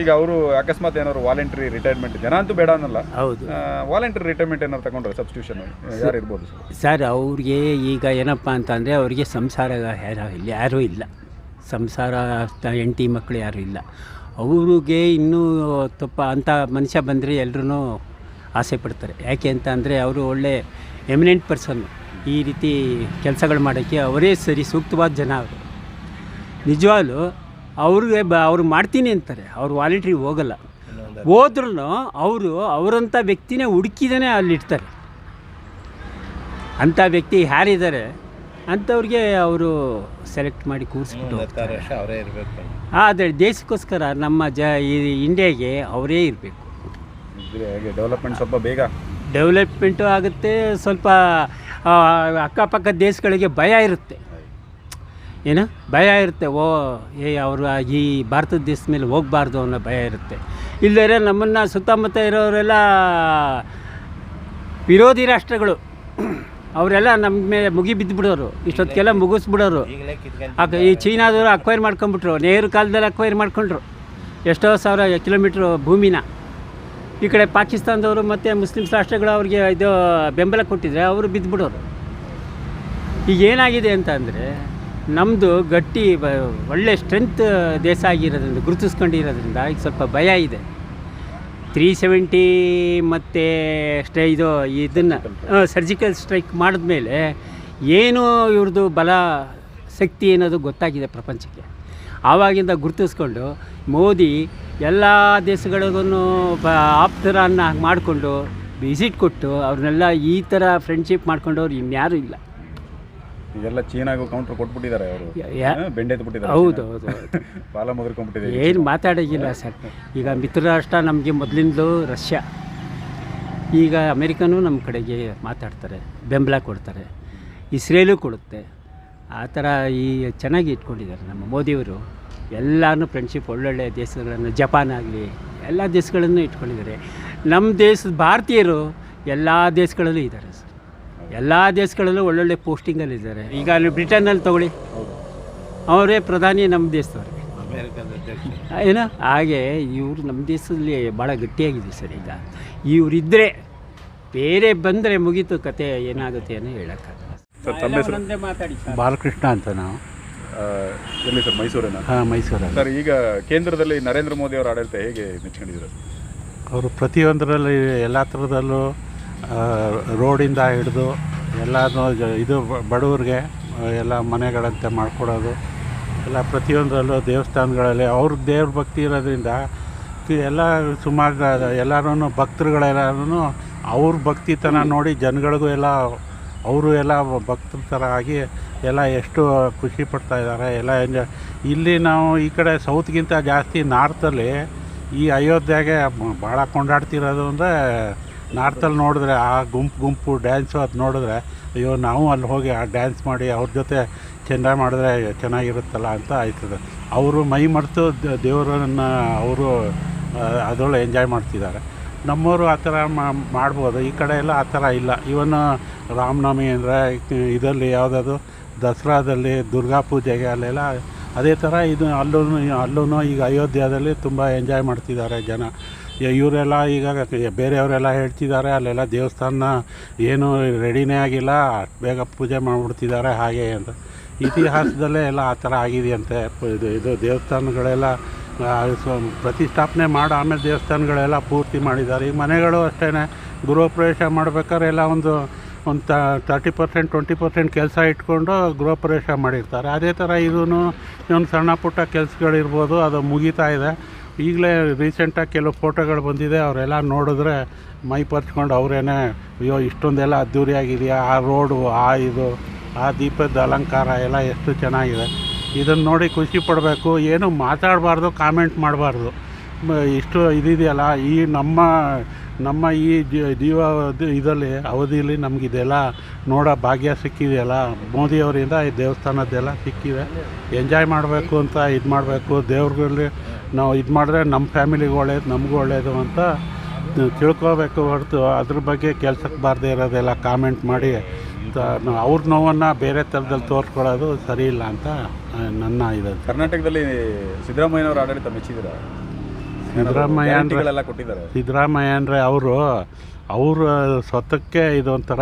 ಈಗ ಅವರು ಅಕಸ್ಮಾತ್ ಏನಾದ್ರು ವಾಲಂಟ್ರಿ ರಿಟೈರ್ಮೆಂಟ್ ಜನ ಅಂತೂ ಬೇಡ ಅನ್ನಲ್ಲ. ಹೌದು. ವಾಲಂಟ್ರಿ ರಿಟೈರ್ಮೆಂಟ್ ಏನಾದ್ರು ತಗೊಂಡ್ರೆ ಸಬ್ಸ್ಟಿಟ್ಯೂಷನ್ ಯಾರು ಇರ್ಬೋದು ಸರ್? ಅವ್ರಿಗೆ ಈಗ ಏನಪ್ಪ ಅಂತಂದರೆ ಅವರಿಗೆ ಸಂಸಾರ ಯಾರು ಇಲ್ಲ ಯಾರೂ ಇಲ್ಲ. ಸಂಸಾರ ಹೆಂಡತಿ ಮಕ್ಕಳು ಯಾರೂ ಇಲ್ಲ. ಅವ್ರಿಗೆ ಇನ್ನೂ ತಪ್ಪ ಅಂಥ ಮನುಷ್ಯ ಬಂದರೆ ಎಲ್ಲರೂ ಆಸೆ ಪಡ್ತಾರೆ. ಯಾಕೆ ಅಂತ ಅಂದರೆ ಅವರು ಒಳ್ಳೆ ಎಮಿನೆಂಟ್ ಪರ್ಸನ್ನು ಈ ರೀತಿ ಕೆಲಸಗಳು ಮಾಡೋಕ್ಕೆ ಅವರೇ ಸರಿ ಸೂಕ್ತವಾದ ಜನ ಅವರು. ನಿಜವಾಗ್ಲೂ ಅವ್ರಿಗೆ ಬ ಅವ್ರು ಮಾಡ್ತೀನಿ ಅಂತಾರೆ ಅವ್ರು ವಾಲಂಟ್ರಿ ಹೋಗಲ್ಲ. ಹೋದ್ರೂ ಅವರು ಅವರಂಥ ವ್ಯಕ್ತಿನೇ ಹುಡುಕಿದೇ ಅಲ್ಲಿಡ್ತಾರೆ. ಅಂಥ ವ್ಯಕ್ತಿ ಯಾರಿದ್ದಾರೆ ಅಂಥವ್ರಿಗೆ ಅವರು ಸೆಲೆಕ್ಟ್ ಮಾಡಿ ಕೂರಿಸ್ಬಿಟ್ಟು ಆದರೆ ದೇಶಕ್ಕೋಸ್ಕರ ನಮ್ಮ ಜ ಈ ಇಂಡಿಯಾಗೆ ಅವರೇ ಇರಬೇಕು. ಡೆವಲಪ್ಮೆಂಟ್ ಸ್ವಲ್ಪ ಬೇಗ. ಡೆವಲಪ್ಮೆಂಟು ಆಗುತ್ತೆ ಸ್ವಲ್ಪ ಅಕ್ಕಪಕ್ಕ ದೇಶಗಳಿಗೆ ಭಯ ಇರುತ್ತೆ. ಏನು? ಭಯ ಇರುತ್ತೆ. ಓ ಏ ಅವರು ಈ ಭಾರತದ ದೇಶದ ಮೇಲೆ ಹೋಗಬಾರ್ದು ಅನ್ನೋ ಭಯ ಇರುತ್ತೆ. ಇಲ್ಲದೇ ನಮ್ಮನ್ನು ಸುತ್ತಮುತ್ತ ಇರೋರೆಲ್ಲ ವಿರೋಧಿ ರಾಷ್ಟ್ರಗಳು. ಅವರೆಲ್ಲ ನಮ್ಮ ಮೇಲೆ ಮುಗಿ ಬಿದ್ದುಬಿಡೋರು ಇಷ್ಟೊತ್ತಿಗೆಲ್ಲ ಮುಗಿಸ್ಬಿಡೋರು. ಅಕ್ಕ ಈ ಚೀನಾದವರು ಅಕ್ವೈರ್ ಮಾಡ್ಕೊಂಬಿಟ್ರು ನೇರು ಕಾಲದಲ್ಲಿ ಅಕ್ವೈರ್ ಮಾಡ್ಕೊಂಡ್ರು. ಎಷ್ಟೋ ಸಾವಿರ ಕಿಲೋಮೀಟ್ರ್ ಭೂಮಿನ. ಈ ಕಡೆ ಪಾಕಿಸ್ತಾನದವರು ಮತ್ತು ಮುಸ್ಲಿಮ್ಸ್ ರಾಷ್ಟ್ರಗಳು ಅವ್ರಿಗೆ ಇದು ಬೆಂಬಲ ಕೊಟ್ಟಿದ್ರೆ ಅವರು ಬಿದ್ದುಬಿಡೋರು ಈಗ ಏನಾಗಿದೆ ಅಂತ ಅಂದರೆ ನಮ್ಮದು ಗಟ್ಟಿ ಒಳ್ಳೆ ಸ್ಟ್ರೆಂತ್ ದೇಶ ಆಗಿರೋದ್ರಿಂದ, ಗುರುತಿಸ್ಕೊಂಡಿರೋದ್ರಿಂದ ಈಗ ಸ್ವಲ್ಪ ಭಯ ಇದೆ. ತ್ರೀ ಸೆವೆಂಟಿ ಮತ್ತು ಸ್ಟೇ ಇದು ಇದನ್ನು ಸರ್ಜಿಕಲ್ ಸ್ಟ್ರೈಕ್ ಮಾಡಿದ್ಮೇಲೆ ಏನು ಇವ್ರದ್ದು ಬಲ ಶಕ್ತಿ ಅನ್ನೋದು ಗೊತ್ತಾಗಿದೆ ಪ್ರಪಂಚಕ್ಕೆ. ಆವಾಗಿಂದ ಗುರುತಿಸ್ಕೊಂಡು ಮೋದಿ ಎಲ್ಲ ದೇಶಗಳಿಗೂ ಬ ಆಪ್ತರನ್ನ ಮಾಡಿಕೊಂಡು ವಿಸಿಟ್ ಕೊಟ್ಟು ಅವ್ರನ್ನೆಲ್ಲ ಈ ಥರ ಫ್ರೆಂಡ್ಶಿಪ್ ಮಾಡ್ಕೊಂಡವ್ರು ಇನ್ಯಾರೂ ಇಲ್ಲ. ಇದೆಲ್ಲ ಚೀನಾಗೂ ಕೌಂಟರ್ ಕೊಟ್ಬಿಟ್ಟಿದ್ದಾರೆ ಅವರು. ಯ- ಯಾ- ಬೆಂಡೆತ್ ಬಿಟ್ಟಿದ್ದಾರೆ ಹೌದು ಹೌದು ಪಾಲ ಏನು ಮಾತಾಡೋಂಗಿಲ್ಲ ಸರ್. ಈಗ ಮಿತ್ರ ರಾಷ್ಟ್ರ ನಮಗೆ ಮೊದಲಿಂದಲೂ ರಷ್ಯಾ. ಈಗ ಅಮೇರಿಕನೂ ನಮ್ಮ ಕಡೆಗೆ ಮಾತಾಡ್ತಾರೆ ಬೆಂಬಲ ಕೊಡ್ತಾರೆ ಇಸ್ರೇಲು ಕೊಡುತ್ತೆ. ಆ ಥರ ಈ ಚೆನ್ನಾಗಿ ಇಟ್ಕೊಂಡಿದ್ದಾರೆ ನಮ್ಮ ಮೋದಿಯವರು. ಎಲ್ಲನೂ ಫ್ರೆಂಡ್ಶಿಪ್ ಒಳ್ಳೊಳ್ಳೆ ದೇಶಗಳನ್ನು ಜಪಾನ್ ಆಗಲಿ ಎಲ್ಲ ದೇಶಗಳನ್ನು ಇಟ್ಕೊಂಡಿದ್ದಾರೆ. ನಮ್ಮ ದೇಶದ ಭಾರತೀಯರು ಎಲ್ಲ ದೇಶಗಳಲ್ಲೂ ಇದ್ದಾರೆ ಸರ್. ಎಲ್ಲ ದೇಶಗಳಲ್ಲೂ ಒಳ್ಳೊಳ್ಳೆ ಪೋಸ್ಟಿಂಗಲ್ಲಿದ್ದಾರೆ ಈಗ ಅಲ್ಲಿ ಬ್ರಿಟನ್ನಲ್ಲಿ ತಗೊಳ್ಳಿ. ಅವರೇ ಪ್ರಧಾನಿ ನಮ್ಮ ದೇಶದವ್ರಿಗೆ ಏನೋ? ಹಾಗೆ ಇವರು ನಮ್ಮ ದೇಶದಲ್ಲಿ ಭಾಳ ಗಟ್ಟಿಯಾಗಿದೆ ಸರ್ ಈಗ. ಇವರಿದ್ದರೆ ಬೇರೆ ಬಂದರೆ ಮುಗೀತು ಕತೆ ಏನಾಗುತ್ತೆ ಅನ್ನೋ ಹೇಳೋಕ್ಕಾಗಲ್ಲ. ಬಾಲಕೃಷ್ಣ ಅಂತ ನಾವು. ಎಲ್ಲಿ ಸರ್? ಮೈಸೂರಿನ ಹಾಂ ಮೈಸೂರಲ್ಲಿ. ಸರ್ ಈಗ ಕೇಂದ್ರದಲ್ಲಿ ನರೇಂದ್ರ ಮೋದಿ ಅವರ ಆಡಳಿತ ಹೇಗೆ ಮೆಚ್ಕೊಂಡಿದ್ದೀರಾ ಅವರು ಪ್ರತಿಯೊಂದರಲ್ಲಿ ಎಲ್ಲ ಥರದಲ್ಲೂ ರೋಡಿಂದ ಹಿಡಿದು ಎಲ್ಲನೂ ಇದು ಬಡವ್ರಿಗೆ ಎಲ್ಲ ಮನೆಗಳಂತೆ ಮಾಡಿಕೊಡೋದು ಎಲ್ಲ ಪ್ರತಿಯೊಂದರಲ್ಲೂ ದೇವಸ್ಥಾನಗಳಲ್ಲಿ ಅವ್ರ ದೇವ್ರ ಭಕ್ತಿ ಇರೋದ್ರಿಂದ ಎಲ್ಲ ಸುಮಾರು ಎಲ್ಲರೂ ಭಕ್ತರುಗಳೆಲ್ಲರೂ ಅವ್ರ ಭಕ್ತಿತನ ನೋಡಿ ಜನಗಳಿಗೂ ಎಲ್ಲ ಅವರು ಎಲ್ಲ ಭಕ್ತರ ಥರ ಆಗಿ ಎಲ್ಲ ಎಷ್ಟು ಖುಷಿ ಪಡ್ತಾ ಇದ್ದಾರೆ, ಎಲ್ಲ ಎಂಜಾಯ್ ಇಲ್ಲಿ ನಾವು ಈ ಕಡೆ ಸೌತ್ಗಿಂತ ಜಾಸ್ತಿ ನಾರ್ತಲ್ಲಿ ಈ ಅಯೋಧ್ಯೆಗೆ ಭಾಳ ಕೊಂಡಾಡ್ತಿರೋದು ಅಂದರೆ ನಾರ್ತಲ್ಲಿ ನೋಡಿದ್ರೆ ಆ ಗುಂಪು ಗುಂಪು ಡ್ಯಾನ್ಸು ಅದು ನೋಡಿದ್ರೆ ಅಯ್ಯೋ ನಾವು ಅಲ್ಲಿ ಹೋಗಿ ಆ ಡ್ಯಾನ್ಸ್ ಮಾಡಿ ಅವ್ರ ಜೊತೆ ಚೆಂದ ಮಾಡಿದ್ರೆ ಚೆನ್ನಾಗಿರುತ್ತಲ್ಲ ಅಂತ ಆಯ್ತದೆ. ಅವರು ಮೈ ಮರೆತು ದೇವರನ್ನು ಅವರು ಅದರೊಳಗೆ ಎಂಜಾಯ್ ಮಾಡ್ತಿದ್ದಾರೆ. ನಮ್ಮವರು ಆ ಥರ ಮಾಡ್ಬೋದು. ಈ ಕಡೆ ಎಲ್ಲ ಆ ಥರ ಇಲ್ಲ. ಇವನು ರಾಮನವಮಿ ಅಂದರೆ ಇದರಲ್ಲಿ ಯಾವುದಾದ್ರು ದಸರಾದಲ್ಲಿ, ದುರ್ಗಾ ಪೂಜೆಗೆ ಅಲ್ಲೆಲ್ಲ ಅದೇ ಥರ ಇದು ಅಲ್ಲೂ ಅಲ್ಲೂ ಈಗ ಅಯೋಧ್ಯದಲ್ಲಿ ತುಂಬ ಎಂಜಾಯ್ ಮಾಡ್ತಿದ್ದಾರೆ ಜನ. ಇವರೆಲ್ಲ ಈಗ ಬೇರೆಯವರೆಲ್ಲ ಹೇಳ್ತಿದ್ದಾರೆ, ಅಲ್ಲೆಲ್ಲ ದೇವಸ್ಥಾನ ಏನು ರೆಡಿನೇ ಆಗಿಲ್ಲ, ಬೇಗ ಪೂಜೆ ಮಾಡಿಬಿಡ್ತಿದ್ದಾರೆ, ಹಾಗೆ ಅಂತ. ಇತಿಹಾಸದಲ್ಲೇ ಎಲ್ಲ ಆ ಥರ ಆಗಿದೆಯಂತೆ. ಇದು ಇದು ದೇವಸ್ಥಾನಗಳೆಲ್ಲ ಪ್ರತಿಷ್ಠಾಪನೆ ಮಾಡಿ ಆಮೇಲೆ ದೇವಸ್ಥಾನಗಳೆಲ್ಲ ಪೂರ್ತಿ ಮಾಡಿದ್ದಾರೆ. ಈ ಮನೆಗಳು ಅಷ್ಟೇ ಗೃಹ ಪ್ರವೇಶ ಮಾಡ್ಬೇಕಾದ್ರೆ ಎಲ್ಲ ಒಂದು ಒಂದು ತರ್ಟಿ ಪರ್ಸೆಂಟ್ ಟ್ವೆಂಟಿ ಪರ್ಸೆಂಟ್ ಕೆಲಸ ಇಟ್ಕೊಂಡು ಗೃಹಪ್ರವೇಶ ಮಾಡಿರ್ತಾರೆ. ಅದೇ ಥರ ಇದೂ ಒಂದು ಸಣ್ಣ ಪುಟ್ಟ ಕೆಲಸಗಳಿರ್ಬೋದು, ಅದು ಮುಗೀತಾ ಇದೆ. ಈಗಲೇ ರೀಸೆಂಟಾಗಿ ಕೆಲವು ಫೋಟೋಗಳು ಬಂದಿದೆ, ಅವರೆಲ್ಲ ನೋಡಿದ್ರೆ ಮೈ ಪರ್ಚ್ಕೊಂಡು ಅವರೇನೆ, ಅಯ್ಯೋ, ಇಷ್ಟೊಂದೆಲ್ಲ ಅದ್ದೂರಿಯಾಗಿದೆಯಾ? ಆ ರೋಡು, ಆ ಇದು, ಆ ದೀಪದ ಅಲಂಕಾರ ಎಲ್ಲ ಎಷ್ಟು ಚೆನ್ನಾಗಿದೆ. ಇದನ್ನು ನೋಡಿ ಖುಷಿ ಪಡಬೇಕು. ಏನು ಮಾತಾಡಬಾರ್ದು, ಕಾಮೆಂಟ್ ಮಾಡಬಾರ್ದು. ಇಷ್ಟು ಇದಿದೆಯಲ್ಲ, ಈ ನಮ್ಮ ನಮ್ಮ ಈ ಜೀವ ಇದರಲ್ಲಿ, ಅವಧಿಯಲ್ಲಿ ನಮಗಿದೆಲ್ಲ ನೋಡೋ ಭಾಗ್ಯ ಸಿಕ್ಕಿದೆಯಲ್ಲ, ಮೋದಿಯವರಿಂದ ಈ ದೇವಸ್ಥಾನದ್ದೆಲ್ಲ ಸಿಕ್ಕಿದೆ. ಎಂಜಾಯ್ ಮಾಡಬೇಕು ಅಂತ ಇದು ಮಾಡಬೇಕು. ದೇವ್ರಲ್ಲಿ ನಾವು ಇದು ಮಾಡಿದ್ರೆ ನಮ್ಮ ಫ್ಯಾಮಿಲಿಗೆ ಒಳ್ಳೇದು, ನಮಗೂ ಒಳ್ಳೆಯದು ಅಂತ ತಿಳ್ಕೋಬೇಕು ಹೊರತು. ಅದ್ರ ಬಗ್ಗೆ ಕೆಲ್ಸಕ್ಕೆ ಬಾರದೇ ಇರೋದೆಲ್ಲ ಕಾಮೆಂಟ್ ಮಾಡಿ. ಅವ್ರ ನೋವನ್ನು ಬೇರೆ ಥರದಲ್ಲಿ ತೋರಿಸ್ಕೊಳ್ಳೋದು ಸರಿ ಇಲ್ಲ ಅಂತ ನನ್ನ ಇದು. ಕರ್ನಾಟಕದಲ್ಲಿ ಸಿದ್ದರಾಮಯ್ಯನವರ ಆಡಳಿತ ಮೆಚ್ಚಿದ್ದೀರಾ? ಸಿದ್ದರಾಮಯ್ಯ ಕೊಟ್ಟಿದ್ದಾರೆ. ಸಿದ್ದರಾಮಯ್ಯ ಅಂದರೆ ಅವರು ಅವರ ಸ್ವತಕ್ಕೆ ಇದೊಂಥರ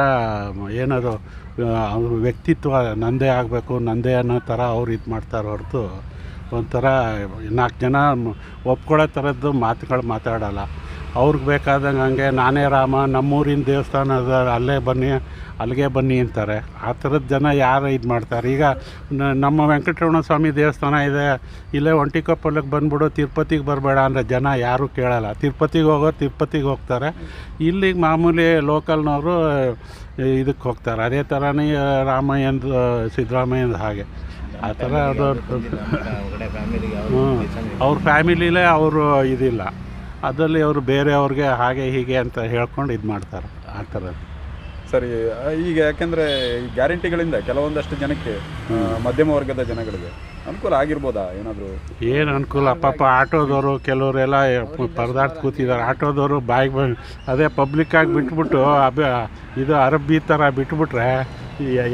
ಏನದು ಅವ್ರ ವ್ಯಕ್ತಿತ್ವ ನಂದೇ ಆಗಬೇಕು ನಂದೇ ಅನ್ನೋ ಥರ ಅವ್ರು ಇದು ಮಾಡ್ತಾರೆ ಹೊರತು. ಒಂಥರ ನಾಲ್ಕು ಜನ ಒಪ್ಕೊಳ್ಳೋ ಥರದ್ದು ಮಾತುಗಳು ಮಾತಾಡೋಲ್ಲ. ಅವ್ರಿಗೆ ಬೇಕಾದಂಗೆ ಹಂಗೆ ನಾನೇ ರಾಮ ನಮ್ಮೂರಿನ ದೇವಸ್ಥಾನದ ಅದ ಅಲ್ಲೇ ಬನ್ನಿ ಅಲ್ಲಿಗೆ ಬನ್ನಿ ಅಂತಾರೆ. ಆ ಥರದ ಜನ ಯಾರು ಇದು ಮಾಡ್ತಾರೆ? ಈಗ ನಮ್ಮ ವೆಂಕಟರಮಣ ಸ್ವಾಮಿ ದೇವಸ್ಥಾನ ಇದೆ. ಇಲ್ಲೇ ಒಂಟಿಕೊಪ್ಪಲಿಗೆ ಬಂದ್ಬಿಡು, ತಿರುಪತಿಗೆ ಬರಬೇಡ ಅಂದರೆ ಜನ ಯಾರೂ ಕೇಳಲ್ಲ. ತಿರುಪತಿಗೆ ಹೋಗೋರು ತಿರುಪತಿಗೆ ಹೋಗ್ತಾರೆ. ಇಲ್ಲಿಗೆ ಮಾಮೂಲಿ ಲೋಕಲ್ನವರು ಇದಕ್ಕೆ ಹೋಗ್ತಾರೆ. ಅದೇ ಥರನೇ ರಾಮಯ್ಯಂದು ಸಿದ್ದರಾಮಯ್ಯಂದು ಹಾಗೆ. ಆ ಥರ ಹ್ಞೂ ಅವ್ರ ಫ್ಯಾಮಿಲಿಲೇ ಅವರು ಇದಿಲ್ಲ. ಅದರಲ್ಲಿ ಅವರು ಬೇರೆಯವ್ರಿಗೆ ಹಾಗೆ ಹೀಗೆ ಅಂತ ಹೇಳ್ಕೊಂಡು ಇದು ಮಾಡ್ತಾರೆ. ಆ ಥರದ್ದು. ಸರಿ ಈಗ ಯಾಕೆಂದ್ರೆ ಈ ಗ್ಯಾರಂಟಿಗಳಿಂದ ಕೆಲವೊಂದಷ್ಟು ಜನಕ್ಕೆ ಮಧ್ಯಮ ವರ್ಗದ ಜನಗಳಿಗೆ ಅನುಕೂಲ ಆಗಿರ್ಬೋದಾ? ಏನಾದರೂ ಏನು ಅನುಕೂಲ? ಪಾಪ ಆಟೋದವರು ಕೆಲವರೆಲ್ಲ ಪರದಾಡ್ತು ಕೂತಿದ್ದಾರೆ. ಆಟೋದವರು ಬಾಯಿಗೆ ಬಂದು ಅದೇ ಪಬ್ಲಿಕ್ಕಾಗಿ ಬಿಟ್ಬಿಟ್ಟು, ಅಬ, ಇದು ಅರಬ್ಬಿ ಥರ ಬಿಟ್ಬಿಟ್ರೆ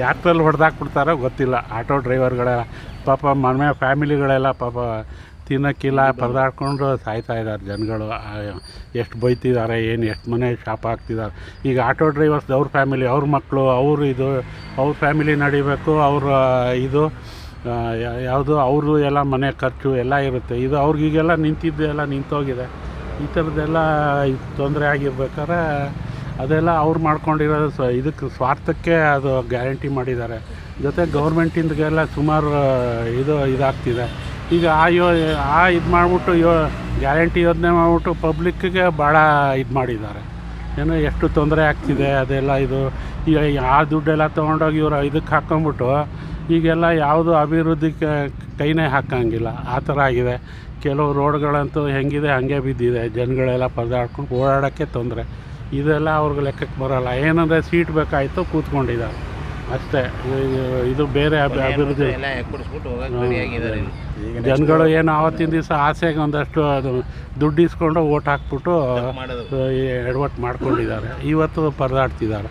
ಯಾತ್ರಲ್ಲಿ ಹೊಡೆದಾಕ್ಬಿಡ್ತಾರೋ ಗೊತ್ತಿಲ್ಲ. ಆಟೋ ಡ್ರೈವರ್ಗಳೆಲ್ಲ, ಪಾಪ ಮನೆ ಫ್ಯಾಮಿಲಿಗಳೆಲ್ಲ ಪಾಪ ತಿನ್ನೋಕ್ಕಿಲ್ಲ, ಪರದಾಡ್ಕೊಂಡು ಸಾಯ್ತಾ ಇದ್ದಾರೆ ಜನಗಳು. ಎಷ್ಟು ಬೈತಿದ್ದಾರೆ, ಏನು ಎಷ್ಟು ಮನೆ ಶಾಪ ಹಾಕ್ತಿದ್ದಾರೆ. ಈಗ ಆಟೋ ಡ್ರೈವರ್ಸ್ ಅವ್ರ ಫ್ಯಾಮಿಲಿ, ಅವ್ರ ಮಕ್ಕಳು ಅವರು ಇದು, ಅವ್ರ ಫ್ಯಾಮಿಲಿ ನಡಿಬೇಕು, ಅವ್ರ, ಇದು ಯಾವುದು ಅವರು ಎಲ್ಲ ಮನೆ ಖರ್ಚು ಎಲ್ಲ ಇರುತ್ತೆ. ಇದು ಅವ್ರಿಗೀಗೆಲ್ಲ ನಿಂತಿದ್ದು ಎಲ್ಲ ನಿಂತೋಗಿದೆ. ಈ ಥರದ್ದೆಲ್ಲ ತೊಂದರೆ ಆಗಿರ್ಬೇಕಾದ್ರೆ ಅದೆಲ್ಲ ಅವ್ರು ಮಾಡ್ಕೊಂಡಿರೋದು ಸ, ಇದಕ್ಕೆ ಸ್ವಾರ್ಥಕ್ಕೆ ಅದು ಗ್ಯಾರಂಟಿ ಮಾಡಿದ್ದಾರೆ. ಜೊತೆ ಗೌರ್ಮೆಂಟಿಂದಗೆಲ್ಲ ಸುಮಾರು, ಇದು ಇದಾಗ್ತಿದೆ. ಈಗ ಆ ಯೋ, ಆ ಇದು ಮಾಡಿಬಿಟ್ಟು ಯೋ, ಗ್ಯಾರಂಟಿ ಯೋಜನೆ ಮಾಡಿಬಿಟ್ಟು ಪಬ್ಲಿಕ್ಕಿಗೆ ಭಾಳ ಇದು ಮಾಡಿದ್ದಾರೆ. ಏನೋ ಎಷ್ಟು ತೊಂದರೆ ಆಗ್ತಿದೆ, ಅದೆಲ್ಲ ಇದು. ಈಗ ಆ ದುಡ್ಡೆಲ್ಲ ತೊಗೊಂಡೋಗಿ ಇವರು ಇದಕ್ಕೆ ಹಾಕ್ಕೊಂಬಿಟ್ಟು ಈಗೆಲ್ಲ ಯಾವುದು ಅಭಿವೃದ್ಧಿ ಕೈನೇ ಹಾಕೋಂಗಿಲ್ಲ. ಆ ಥರ ಆಗಿದೆ. ಕೆಲವು ರೋಡ್ಗಳಂತೂ ಹೆಂಗಿದೆ, ಹಾಗೆ ಬಿದ್ದಿದೆ. ಜನಗಳೆಲ್ಲ ಪರದಾಡ್ಕೊಂಡು ಓಡಾಡೋಕ್ಕೆ ತೊಂದರೆ. ಇದೆಲ್ಲ ಅವ್ರಿಗೆ ಲೆಕ್ಕಕ್ಕೆ ಬರೋಲ್ಲ. ಏನಂದರೆ ಸೀಟ್ ಬೇಕಾಯಿತು ಕೂತ್ಕೊಂಡಿದ್ದಾರೆ. ಅಷ್ಟೇ. ಇದು- ಬೇರೆ ಅಭಿ ಅಭಿವೃದ್ಧಿ. ಎಲ್ಲ ಕುಡಿಸ್ಬಿಟ್ಟು ಹೋಗಕ್ಕೆ ರೆಡಿಯಾಗಿದ್ದಾರೆ ಈಗ ಜನಗಳು ಏನು ಆವತ್ತಿನ ದಿವಸ ಆಸೆಗೆ ಒಂದಷ್ಟು ಅದು ದುಡ್ಡು ಇಸ್ಕೊಂಡು ಓಟ್ ಹಾಕ್ಬಿಟ್ಟು ಮಾಡೋದು ಎಡವಟ್ಟು ಮಾಡ್ಕೊಂಡಿದ್ದಾರೆ. ಇವತ್ತು ಪರದಾಡ್ತಿದ್ದಾರೆ.